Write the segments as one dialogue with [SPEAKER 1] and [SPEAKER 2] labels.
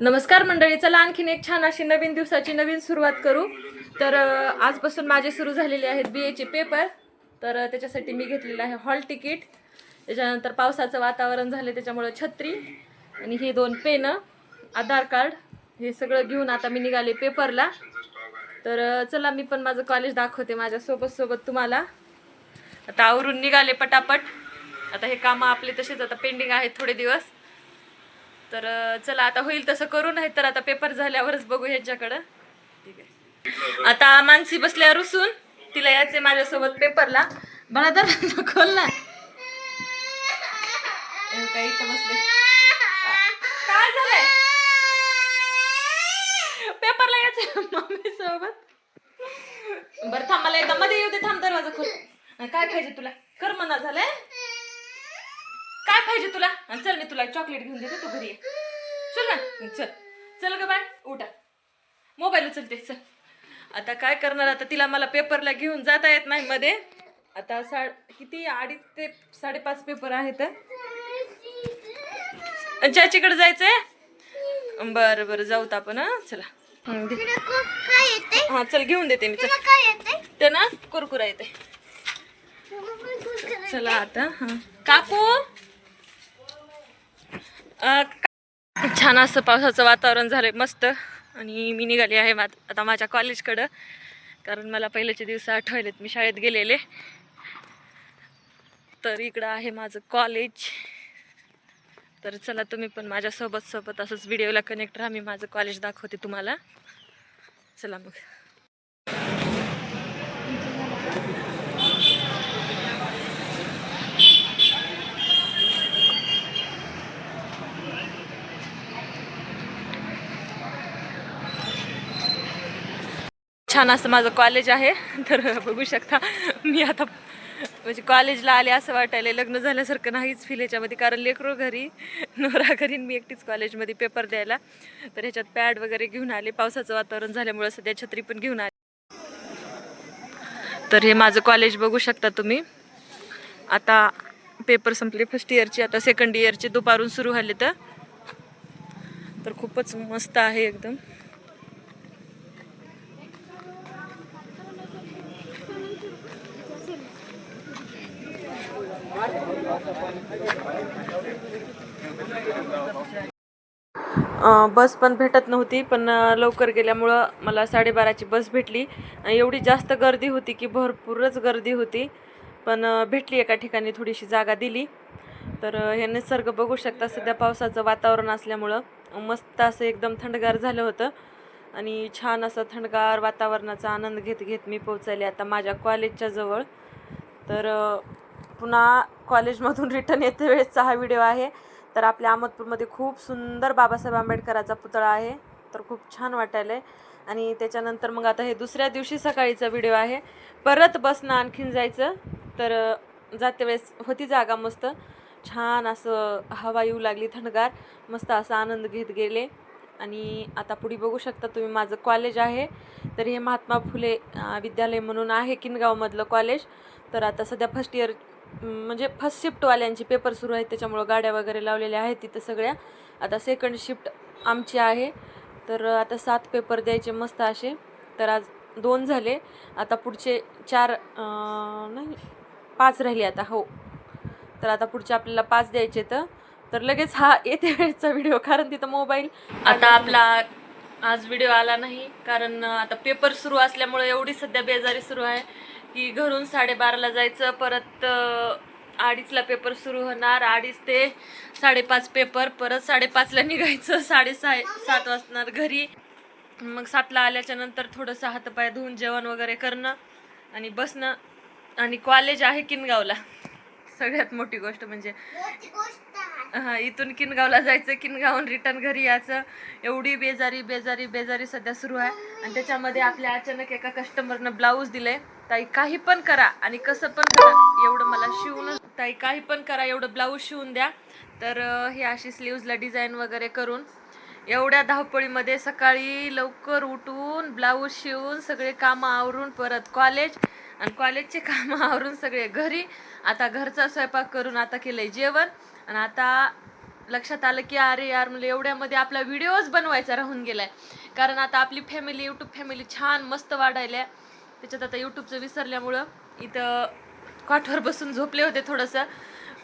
[SPEAKER 1] नमस्कार मंडळी चला आणखीन एक छान अशी नवीन दिवसाची नवीन सुरुवात करू. तर आजपासून माझे सुरू झालेले आहेत बी एचे पेपर तर त्याच्यासाठी मी घेतलेलं आहे हॉल तिकीट त्याच्यानंतर पावसाचं वातावरण झालं त्याच्यामुळं छत्री आणि हे दोन पेनं आधार कार्ड हे सगळं घेऊन आता मी निघाले पेपरला तर चला मी पण माझं कॉलेज दाखवते माझ्या सोबत सोबत तुम्हाला. आता आवरून निघाले पटापट. आता हे कामं आपले तसेच आता पेंडिंग आहेत थोडे दिवस. तर चला आता होईल तसं करू नाही तर आता पेपर झाल्यावरच बघू ह्याच्याकडं. ठीक आहे. आता मानसी बसल्या रुसून तिला यायचे माझ्यासोबत पेपरला. मला तर खोल ना काय इथं बसले? काय झालंय? पेपरला यायचे मम्मी सोबत बरं थांब मला एकदा मध्ये येऊ दे थांब दरवाजा खोल. काय खायचं तुला? कर म्हणा झालंय? काय पाहिजे तुला? आणि चल मी तुला चॉकलेट घेऊन देते तू घरी ये. चल ना चल. चल ग बाय उठा. मोबाईल उचलते चल. आता काय करणार? आता तिला मला पेपरला घेऊन जाता येत नाही मध्ये. आता सा किती? अडीच ते साडेपाच पेपर आहेत आणि चाचीकडे जायचंय? बरं बरं जाऊत आपण हा? चला. हं, दे.
[SPEAKER 2] काय येते?
[SPEAKER 1] हा चल घेऊन देते मी चल.
[SPEAKER 2] काय येते?
[SPEAKER 1] ते ना कुरकुरा येते. चला आता हा. काकू? छान असं पावसाचं वातावरण झालं आहे मस्त. आणि मी निघाली आहे मा- आता माझ्या कॉलेजकडं. कारण मला पहिल्याचे दिवस आठवलेत मी शाळेत गेलेले. तर इकडं आहे माझं कॉलेज. तर चला तुम्ही पण माझ्यासोबत सोबत असंच व्हिडिओला कनेक्ट राहा मी माझं कॉलेज दाखवते तुम्हाला. चला मग. छान असं माझं कॉलेज आहे. तर बघू शकता मी आता म्हणजे कॉलेजला आले असं वाटायला लग्न झाल्यासारखं नाहीच फील याच्यामध्ये कारण लेकरो घरी नवरा घरी मी एकटीच कॉलेजमध्ये पेपर द्यायला. तर ह्याच्यात पॅड वगैरे घेऊन आले. पावसाचं वातावरण झाल्यामुळं सध्या छत्री पण घेऊन आले. तर हे माझं कॉलेज बघू शकता तुम्ही. आता पेपर संपले फर्स्ट इयरचे आता सेकंड इयरचे दुपारून सुरू झाले तर. तर खूपच मस्त आहे एकदम. बस पण भेटत नव्हती पण लवकर गेल्यामुळं मला साडेबाराची बस भेटली. एवढी जास्त गर्दी होती की भरपूरच गर्दी होती. पण भेटली एका ठिकाणी थोडीशी जागा दिली. तर हे निसर्ग बघू शकता सध्या पावसाचं वातावरण असल्यामुळं. मस्त असं एकदम थंडगार झालं होतं. आणि छान असं थंडगार वातावरणाचा आनंद घेत घेत मी पोहोचले आता माझ्या कॉलेजच्या जवळ. तर पुन्हा कॉलेजमधून रिटर्न येते वेळेसचा हा व्हिडिओ आहे. तर आपल्या अहमदपूरमध्ये खूप सुंदर बाबासाहेब आंबेडकराचा पुतळा आहे. तर खूप छान वाटायला आणि त्याच्यानंतर मग आता हे दुसऱ्या दिवशी सकाळीचा व्हिडिओ आहे. परत बसनं आणखीन जायचं. तर जाते वेळेस होती जागा मस्त. छान असं हवा येऊ लागली थंडगार. मस्त असा आनंद घेत गेले. आणि आता पुढे बघू शकता तुम्ही माझं कॉलेज आहे. तर हे महात्मा फुले विद्यालय म्हणून आहे किनगावमधलं कॉलेज. तर आता सध्या फर्स्ट इयर म्हणजे फर्स्ट शिफ्टवाल्यांचे पेपर सुरू आहेत त्याच्यामुळं गाड्या वगैरे लावलेल्या आहेत तिथं सगळ्या. आता सेकंड शिफ्ट आमची आहे तर आता सात पेपर द्यायचे मस्त असे. तर आज दोन झाले. आता पुढचे चार नाही पाच राहिले आता हो. तर आता पुढचे आपल्याला पाच द्यायचे तर तर लगेच हा येते वेळेचा व्हिडिओ कारण तिथं मोबाईल आता आपला आज व्हिडिओ आला नाही कारण आता पेपर सुरू असल्यामुळे एवढी सध्या बेजारी सुरू आहे. की घरून साडेबाराला जायचं परत अडीचला पेपर सुरू होणार अडीच ते साडेपाच पेपर परत साडेपाचला निघायचं साडेसा सात वाजणार घरी. मग सातला आल्याच्यानंतर थोडंसं हातपाय धुवून जेवण वगैरे करणं आणि बसणं. आणि कॉलेज आहे किनगावला. सगळ्यात मोठी गोष्ट म्हणजे हा इथून किनगावला जायचं किनगावून रिटर्न घरी यायचं. एवढी बेजारी बेजारी बेजारी सध्या सुरू आहे. आणि त्याच्यामध्ये आपल्या अचानक एका कस्टमरनं ब्लाऊज दिले ताई काही पण करा आणि कसं पण करा. एवढं मला शिवून ताई काही पण करा एवढं ब्लाऊज शिवून द्या. तर हे अशी स्लीव्जला डिझाईन वगैरे करून एवढ्या धावपळीमध्ये सकाळी लवकर उठून ब्लाऊज शिवून सगळे कामं आवरून परत कॉलेज आणि कॉलेजचे कामं आवरून सगळे घरी. आता घरचा स्वयंपाक करून आता केलंय जेवण. आणि आता लक्षात आलं की अरे यार म्हणजे एवढ्यामध्ये आपला व्हिडिओज बनवायचा राहून गेलाय. कारण आता आपली फॅमिली यूट्यूब फॅमिली छान मस्त वाढायला त्याच्यात आता यूट्यूबचं विसरल्यामुळं इथं काठवर बसून झोपले होते थोडंसं.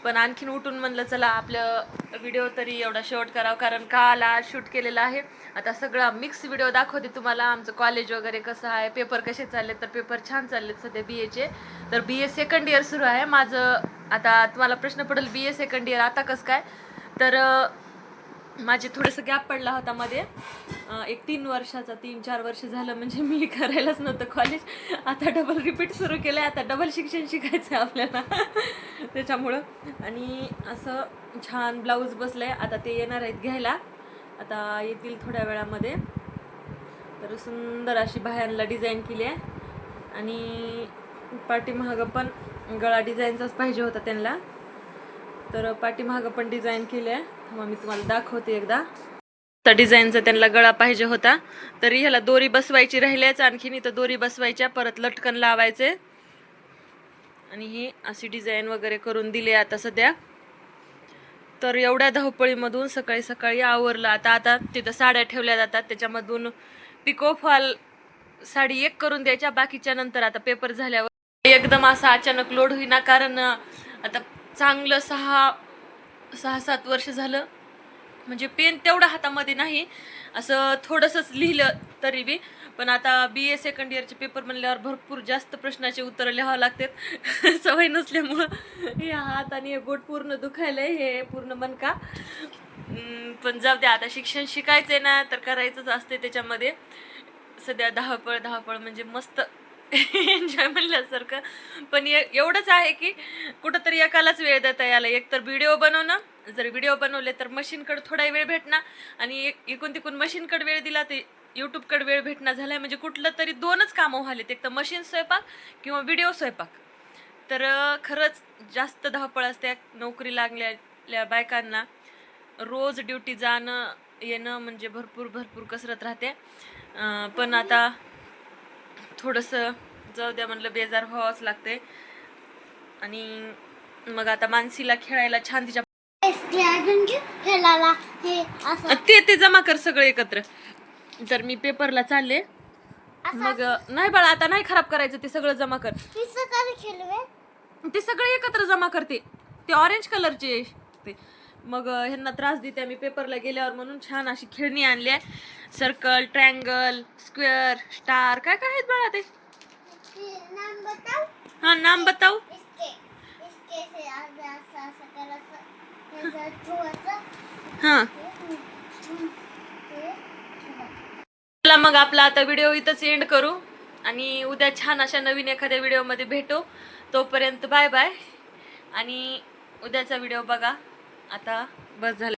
[SPEAKER 1] पण आणखीन उठून म्हणलं चला आपलं व्हिडिओ तरी एवढा शॉर्ट करावं कारण काल आज शूट केलेला आहे. आता सगळा मिक्स व्हिडिओ दाखवते तुम्हाला. आमचं कॉलेज वगैरे कसं आहे पेपर कसे चालले तर पेपर छान चाललेत सध्या बी एचे तर बी ए सेकंड इयर सुरू आहे. माझं आता तुम्हाला प्रश्न पडेल बी ए सेकंड इयर आता कसं काय? तर माझे थोडंसं गॅप पडला होता मध्ये. एक तीन वर्षाचा तीन चार वर्ष झालं म्हणजे मी करायलाच नव्हतं कॉलेज आता डबल रिपीट सुरू केलं आहे आता डबल शिक्षण शिकायचं आहे आपल्याला. त्याच्यामुळं. आणि असं छान ब्लाऊज बसलं आहे आता ते येणार आहेत घ्यायला. आता येतील थोड्या वेळामध्ये. तर सुंदर अशी बाहेरला डिझाईन केली आहे. आणि पाठीमागं पण गळा डिझाईनचाच पाहिजे होता त्यांना. तर पाठीमागं पण डिझाईन केली आहे. मग मी तुम्हाला दाखवते एकदा. तर डिझाईनचा त्यांना गळा पाहिजे होता. तरी ह्याला दोरी बसवायची राहिल्याच आणखीन इथं दोरी बसवायच्या परत लटकन लावायचे. आणि ही अशी डिझाईन वगैरे करून दिली आता सध्या. तर एवढ्या धावपळीमधून सकाळी सकाळी आवरलं. आता आता तिथं साड्या ठेवल्या जातात. त्याच्यामधून पिको फॉल साडी एक करून द्यायच्या. बाकीच्या नंतर आता पेपर झाल्यावर एकदम असा अचानक लोड होईना कारण आता चांगलं सहा सहा सात वर्ष झालं. म्हणजे पेन तेवढं हातामध्ये नाही. असं थोडंसंच लिहिलं तरी बी. पण आता बी ए सेकंड इयरचे पेपर म्हणल्यावर भरपूर जास्त प्रश्नाचे उत्तरं लिहावं लागतात सवय नसल्यामुळं. हे हात आणि हे बोट पूर्ण दुखायलंय हे पूर्ण मनका का? पण जाऊ द्या आता शिक्षण शिकायचं आहे ना तर करायचंच असते त्याच्यामध्ये. सध्या धावपळ धावपळ म्हणजे मस्त एन्जॉय म्हणल्यासारखं. पण एवढंच आहे की कुठंतरी एकालाच वेळ देता यायला. एक तर व्हिडिओ बनवणं जर व्हिडिओ बनवले तर मशीनकडे थोडा वेळ भेटणार आणि एक इकून तिकून मशीनकडे वेळ दिला ते यूट्यूबकडे वेळ भेटणार झालाय म्हणजे कुठलं तरी दोनच कामं व्हालेत एक तर मशीन स्वयंपाक किंवा व्हिडिओ स्वयंपाक. तर खरंच जास्त धावपळ असते नोकरी लागलेल्या बायकांना. रोज ड्युटी जाणं येणं म्हणजे भरपूर भरपूर कसरत राहते. पण आता थोडंसं जाऊ द्या म्हणलं बेजार व्हावंच लागते आणि मग आता मानसीला खेळायला छान तिच्या
[SPEAKER 2] हे
[SPEAKER 1] ते ते जमा कर सगळे एकत्र. तर मी पेपरला चालले. मग नाही बाळा आता नाही खराब करायचं ते सगळं जमा कर. ते सगळे एकत्र जमा करते. ते ऑरेंज कलरचे ते. मग ह्यांना त्रास देते मी पेपरला गेल्यावर म्हणून छान अशी खेळणी आणली आहे सर्कल ट्रँगल स्क्वेअर स्टार काय काय आहेत बाळा ते? हा नाम बताऊ
[SPEAKER 2] इसके इसके से आगे असं असं करायचं त्याचं ठेवायचं
[SPEAKER 1] हा
[SPEAKER 2] ते
[SPEAKER 1] चला मग आपला आता व्हिडिओ इथंच एंड करू. आणि उद्या छान अशा नवीन एखाद्या व्हिडिओमध्ये भेटू. तोपर्यंत बाय बाय आणि उद्याचा व्हिडिओ बघा. आता बस झालं.